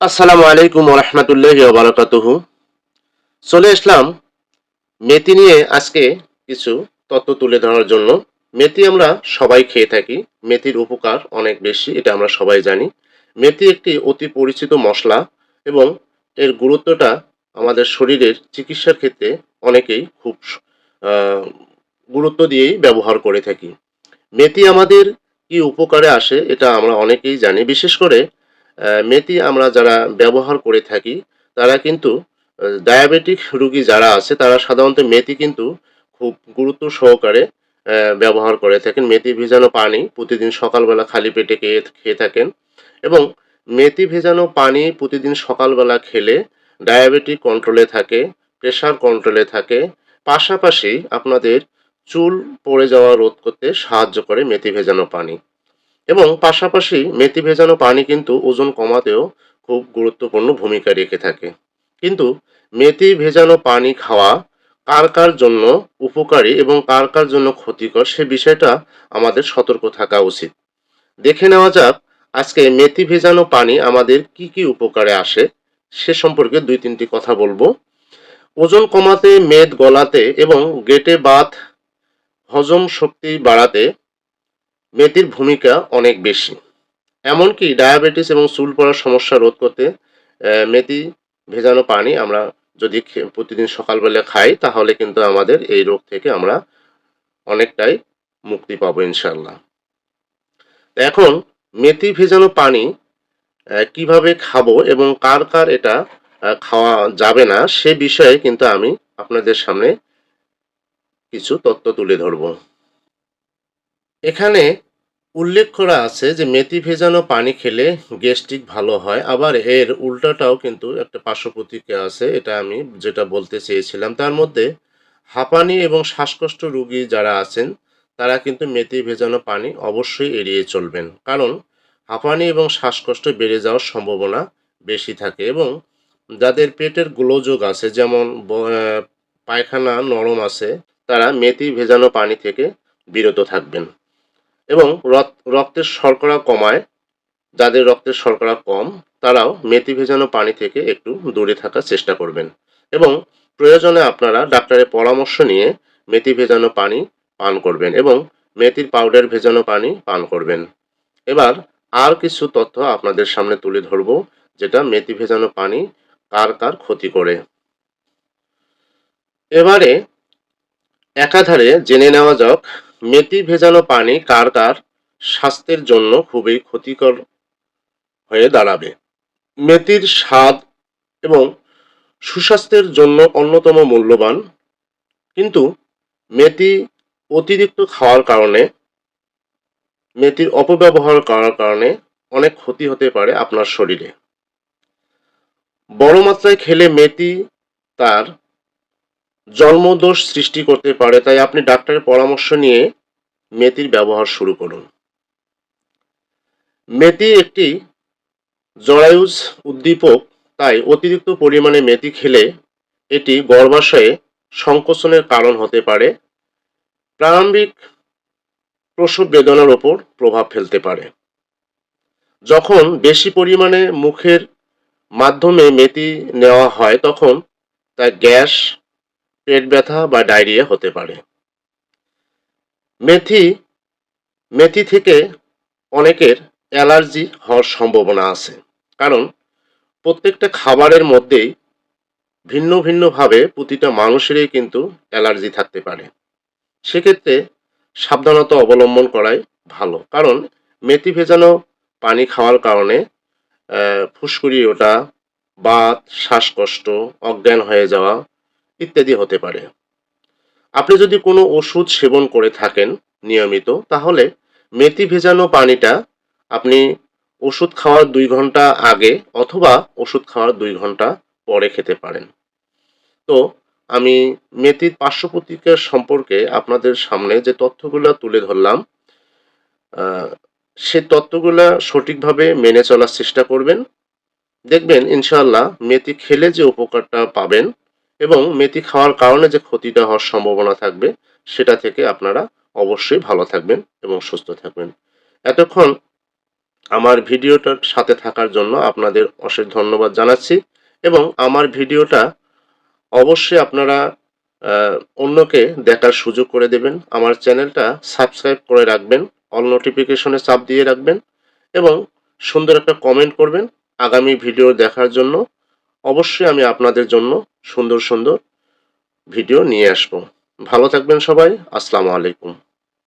আসসালামু আলাইকুম রহমতুল্লাহ বারাকাতুহু। চলে আসলাম মেথি নিয়ে আজকে কিছু তত্ত্ব তুলে ধরার জন্য। মেথি আমরা সবাই খেয়ে থাকি, মেথির উপকার অনেক বেশি, এটা আমরা সবাই জানি। মেথি একটি অতি পরিচিত মশলা এবং এর গুরুত্বটা আমাদের শরীরের চিকিৎসার ক্ষেত্রে অনেকেই খুব গুরুত্ব দিয়েই ব্যবহার করে থাকি। মেথি আমাদের কি উপকারে আসে, এটা আমরা অনেকেই জানি। বিশেষ করে মেথি আমরা যারা ব্যবহার করে থাকি, তারা কিন্তু ডায়াবেটিক রোগী যারা আছে, তারা সাধারণত মেথি কিন্তু খুব গুরুত্ব সহকারে ব্যবহার করে থাকেন। মেথি ভেজানো পানি প্রতিদিন সকালবেলা খালি পেটে খেয়ে খেয়ে থাকেন এবং মেথি ভেজানো পানি প্রতিদিন সকালবেলা খেলে ডায়াবেটিক কন্ট্রোলে থাকে প্রেশার কন্ট্রোলে থাকে। পাশাপাশি আপনাদের চুল পড়ে যাওয়া রোধ করতে সাহায্য করে মেথি ভেজানো পানি। এবং পাশাপাশি মেথি ভেজানো পানি কিন্তু ওজন কমাতেও খুব গুরুত্বপূর্ণ ভূমিকা রেখে থাকে। কিন্তু মেথি ভেজানো পানি খাওয়া কার কার জন্য উপকারী এবং কার কার জন্য ক্ষতিকর সে বিষয়টা আমাদের সতর্ক থাকা উচিত। দেখে নেওয়া যাক আজকে মেথি ভেজানো পানি আমাদের কি কি উপকারে আসে সে সম্পর্কে দুই তিনটি কথা বলব। ওজন কমাতে, মেদ গলাতে এবং গেটে বাত, হজম শক্তি বাড়াতে মেথির ভূমিকা অনেক বেশি। এমনকি ডায়াবেটিস এবং চুল পড়ার সমস্যা রোধ করতে মেথি ভেজানো পানি আমরা যদি প্রতিদিন সকালবেলা খাই, তাহলে কিন্তু আমাদের এই রোগ থেকে আমরা অনেকটাই মুক্তি পাবো ইনশাল্লাহ এখন মেথি ভেজানো পানি কীভাবে খাব এবং কার কার এটা খাওয়া যাবে না, সে বিষয়ে কিন্তু আমি আপনাদের সামনে কিছু তথ্য তুলে ধরবো। এখানে উল্লেখ করা আছে যে মেথি ভেজানো পানি খেলে গ্যাস্ট্রিক ভালো হয়। আবার এর উল্টাটাও কিন্তু একটা পার্শ্ব প্রতিক্রিয়া আছে, এটা আমি যেটা বলতে চেয়েছিলাম। তার মধ্যে হাঁপানি এবং শ্বাসকষ্ট রোগী যারা আছেন, তারা কিন্তু মেথি ভেজানো পানি অবশ্যই এড়িয়ে চলবেন। কারণ হাঁপানি এবং শ্বাসকষ্ট বেড়ে যাওয়ার সম্ভাবনা বেশি থাকে এবং যাদের পেটের গোলযোগ আছে, যেমন পায়খানা নরম আছে, তারা মেথি ভেজানো পানি থেকে বিরত থাকবেন। এবং রক- রক্তের শর্করা কমায়। যাদের রক্তের শর্করা কম, তারাও মেথি ভেজানো পানি থেকে একটু দূরে থাকার চেষ্টা করবেন। এবং প্রয়োজনে আপনারা ডাক্তারের পরামর্শ নিয়ে মেথি ভেজানো পানি পান করবেন এবং মেথির পাউডার ভেজানো পানি পান করবেন। এবার আর কিছু তথ্য আপনাদের সামনে তুলে ধরবো, যেটা মেথি ভেজানো পানি কার কার ক্ষতি করে। এবারে একাধারে জেনে নেওয়া যাক মেথি ভেজানো পানি কার কার স্বাস্থ্যের জন্য খুবই ক্ষতিকর হয়ে দাঁড়াবে। মেথির স্বাদ এবং সুস্বাস্থ্যের জন্য অন্যতম মূল্যবান। কিন্তু মেথি অতিরিক্ত খাওয়ার কারণে মেথির অপব্যবহার করার কারণে অনেক ক্ষতি হতে পারে আপনার শরীরে। বড় মাত্রায় খেলে মেথি তার জন্মদোষ সৃষ্টি করতে পারে, তাই আপনি ডাক্তারের পরামর্শ নিয়ে মেথির ব্যবহার শুরু করুন। মেথি একটি জরায়ুজ উদ্দীপক, তাই অতিরিক্ত পরিমাণে মেথি খেলে এটি গর্ভাশয়ে সংকোচনের কারণ হতে পারে, প্রারম্ভিক প্রসব বেদনার ওপর প্রভাব ফেলতে পারে। যখন বেশি পরিমাণে মুখের মাধ্যমে মেথি নেওয়া হয়, তখন তা গ্যাস পেট ব্যথা বা ডায়রিয়া হতে পারে। মেথি মেথি থেকে অনেকের অ্যালার্জি হওয়ার সম্ভাবনা আছে। কারণ প্রত্যেকটা খাবারের মধ্যেই ভিন্ন ভিন্নভাবে প্রতিটা মানুষেরই কিন্তু অ্যালার্জি থাকতে পারে। সেক্ষেত্রে সাবধানতা অবলম্বন করাই ভালো। কারণ মেথি ভেজানো পানি খাওয়ার কারণে ফুসকুড়ি ওঠা, বাত, শ্বাসকষ্ট, অজ্ঞান হয়ে যাওয়া ইত্যাদি হতে পারে। আপনি যদি কোনো ওষুধ সেবন করে থাকেন নিয়মিত, তাহলে মেথি ভেজানো পানিটা আপনি ওষুধ খাওয়ার দুই ঘণ্টা আগে অথবা ওষুধ খাওয়ার দুই ঘণ্টা পরে খেতে পারেন। তো, আমি মেথির পার্শ্ব প্রতিক্রিয়া সম্পর্কে আপনাদের সামনে যে তথ্যগুলো তুলে ধরলাম সে তথ্যগুলো সঠিকভাবে মেনে চলার চেষ্টা করবেন। দেখবেন, ইনশাআল্লাহ, মেথি খেলে যে উপকারটা পাবেন এবং মেথি খাওয়ার কারণে যে ক্ষতিটা হওয়ার সম্ভাবনা থাকবে, সেটা থেকে আপনারা অবশ্যই ভালো থাকবেন এবং সুস্থ থাকবেন। এতক্ষণ আমার ভিডিওটার সাথে থাকার জন্য আপনাদের অশেষ ধন্যবাদ জানাচ্ছি এবং আমার ভিডিওটা অবশ্যই আপনারা অন্যকে দেখার সুযোগ করে দেবেন। আমার চ্যানেলটা সাবস্ক্রাইব করে রাখবেন, অল নোটিফিকেশনে চাপ দিয়ে রাখবেন এবং সুন্দর একটা কমেন্ট করবেন আগামী ভিডিও দেখার জন্য। অবশ্যই আমি আপনাদের জন্য সুন্দর সুন্দর ভিডিও নিয়ে আসব। ভালো থাকবেন সবাই। আসসালামু আলাইকুম।